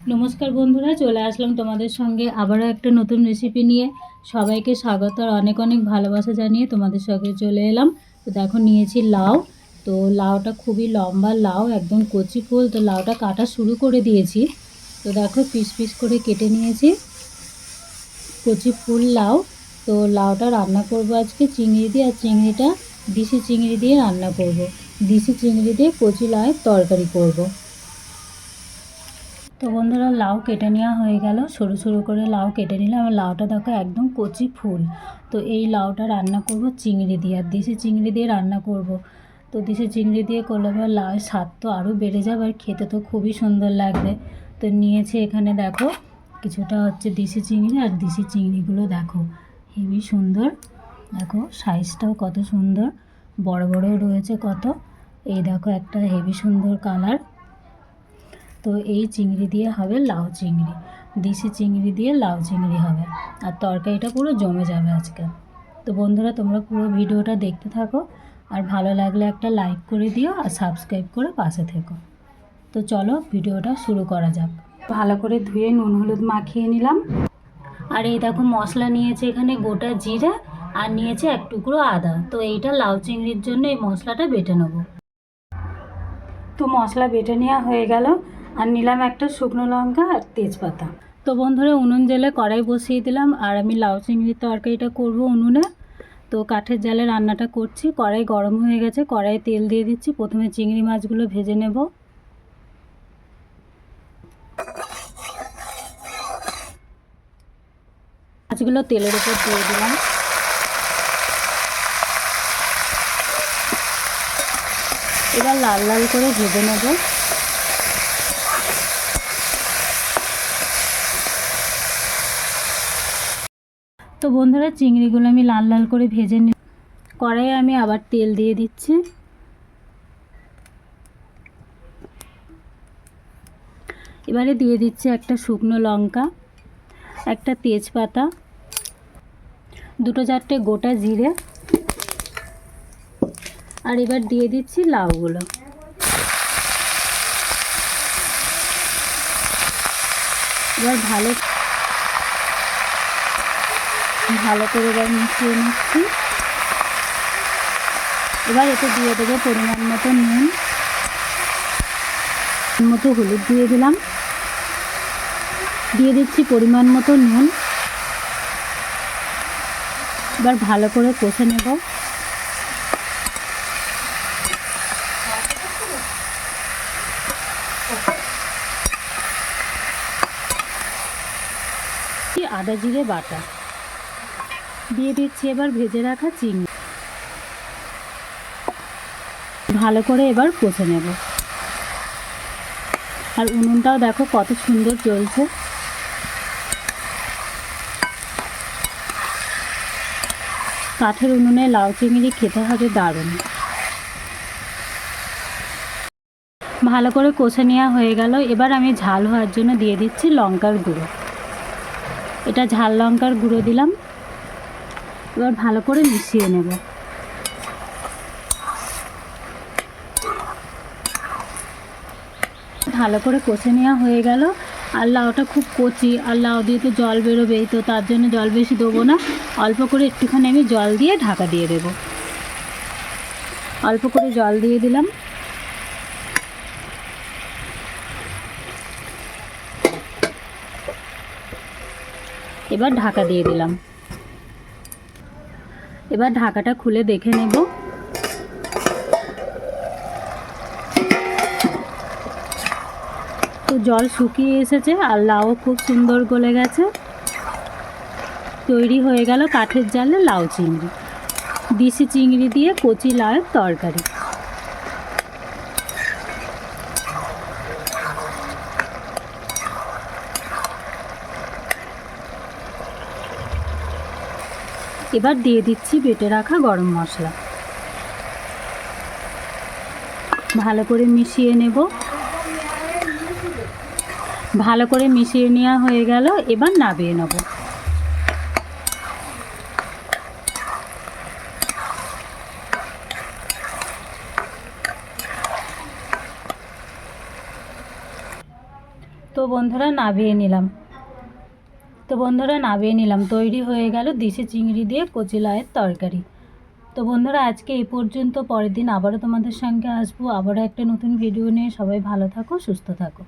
নমস্কার বন্ধুরা, চলে আসলাম তোমাদের সঙ্গে আবারও একটা নতুন রেসিপি নিয়ে। সবাইকে স্বাগত আর অনেক অনেক ভালোবাসা জানিয়ে তোমাদের সঙ্গে চলে এলাম। তো দেখো, নিয়েছি লাউ। তো লাউটা খুবই লম্বা লাউ, একদম কচি ফুল। তো লাউটা কাটা শুরু করে দিয়েছি। তো দেখো, পিস পিস করে কেটে নিয়েছি। কচি ফুল লাউ। তো লাউটা রান্না করব আজকে চিংড়ি দিয়ে, আর চিংড়িটা দিশি চিংড়ি দিয়ে রান্না করব। দিশি চিংড়ি দিয়ে কচি লাউয়ের তরকারি করব। তো বন্ধুরা, লাউ কেটে নেওয়া হয়ে গেল। সরু সরু করে লাউ কেটে নিলাম। লাউটা দেখো, একদম কচি ফুল। তো এই লাউটা রান্না করব চিংড়ি দিয়ে। আর দেশি চিংড়ি দিয়ে রান্না করব। তো দেশি চিংড়ি দিয়ে করলে এবার লাউয়ের স্বাদ তো আরও বেড়ে যাবে, আর খেতে তো খুবই সুন্দর লাগবে। তো নিয়েছে এখানে দেখো, কিছুটা হচ্ছে দেশি চিংড়ি আর দেশি চিংড়িগুলো দেখো। হেবি সুন্দর। দেখো, সাইজটাও কত সুন্দর। বড় বড়ও রয়েছে কত। এই দেখো একটা হেভি সুন্দর কালার। তো এই চিংড়ি দিয়ে হবে লাউ চিংড়ি। দেশি চিংড়ি দিয়ে লাউ চিংড়ি হবে। আর তরকারিটা পুরো জমে যাবে আজকে। তো বন্ধুরা, তোমরা পুরো ভিডিওটা দেখতে থাকো। আর ভালো লাগলে একটা লাইক করে দিও আর সাবস্ক্রাইব করে পাশে থেকো। তো চলো ভিডিওটা শুরু করা যাক। ভালো করে ধুয়ে নুন হলুদ মাখিয়ে নিলাম। আর এই দেখো মশলা নিয়েছে এখানে গোটা জিরে আর নিয়েছে এক টুকরো আদা। তো এইটা লাউ চিংড়ির জন্য এই মশলাটা বেটে নেব। তো মশলা বেটে নেওয়া হয়ে গেল। আর নিলাম একটা শুকনো লঙ্কা আর তেজপাতা। তো বন্ধুরা, উনুন জেলে কড়াই বসিয়ে দিলাম আর আমি লাউ চিংড়ির তরকারিটা করব উনুনে। তো কাঠের জালে রান্নাটা করছি, কড়াই গরম হয়ে গেছে কড়াই তেল দিয়ে দিচ্ছি। প্রথমে চিংড়ি মাছগুলো ভেজে নেব। মাছগুলো তেলের উপর দিয়ে দিলাম। এবার লাল লাল করে ভেজে নেব। তো বন্ধুরা, চিংড়িগুলো আমি লাল লাল করে ভেজে নি কড়াইয়ে আমি আবার তেল দিয়ে দিচ্ছি। এবারে দিয়ে দিচ্ছি একটা শুকনো লঙ্কা, একটা তেজপাতা, দুটো চারটে গোটা জিরে, আর এবার দিয়ে দিচ্ছি লাউগুলো। এবার ভালো ভালো করে এবার মিশিয়ে নিচ্ছি। এবার এতে দিয়ে দেবো পরিমাণ মতো নুন। মতো হলুদ দিয়ে দিলাম। দিয়ে দিচ্ছি পরিমাণ মতো নুন। এবার ভালো করে কষে নেব। আদা জিরে বাটা। দিয়ে দিচ্ছি এবার ভেজে রাখা চিংড়ি। ভালো করে এবার কষে নেব। আর উনুনটাও দেখো কত সুন্দর চলছে কাঠের উনুনে লাউ চিংড়ি খেতে হবে দারুণ। ভালো করে কষে নেওয়া হয়ে গেল। এবার আমি ঝাল হওয়ার জন্য দিয়ে দিচ্ছি লঙ্কার গুঁড়ো। এটা ঝাল লঙ্কার গুঁড়ো দিলাম। এবার ভালো করে মিশিয়ে নেব। ভালো করে কষে নেওয়া হয়ে গেল। আর লাউটা খুব কচি, আর লাউ দিয়ে তো জল বেরোবেই, তো তার জন্য জল বেশি দেবো না। অল্প করে একটুখানি আমি জল দিয়ে ঢাকা দিয়ে দেবো। অল্প করে জল দিয়ে দিলাম। এবার ঢাকা দিয়ে দিলাম। এবার ঢাকাটা খুলে দেখে নেব। তো জল শুকিয়ে এসেছে আর লাউ খুব সুন্দর গলে গেছে। তৈরি হয়ে গেল কাঠের জালে লাউ চিংড়ি। দিশি চিংড়ি দিয়ে কচি লাউয়ের তরকারি। এবার দিয়ে দিচ্ছি বেটে রাখা গরম মশলা। ভালো করে মিশিয়ে নেব। ভালো করে মিশিয়ে নেওয়া হয়ে গেল, এবার নাবিয়ে নেব। তো বন্ধুরা, নাবিয়ে নিলাম। তো বন্ধুরা, নামিয়ে নিলাম। তৈরি হয়ে গেল দিশে চিংড়ি দিয়ে কচি লাউয়ের তরকারি। তো বন্ধুরা, আজকে এই পর্যন্ত, পরের দিন আবারও তোমাদের সঙ্গে আসব। আবারও একটা নতুন ভিডিও নিয়ে। সবাই ভালো থাকো, সুস্থ থাকো।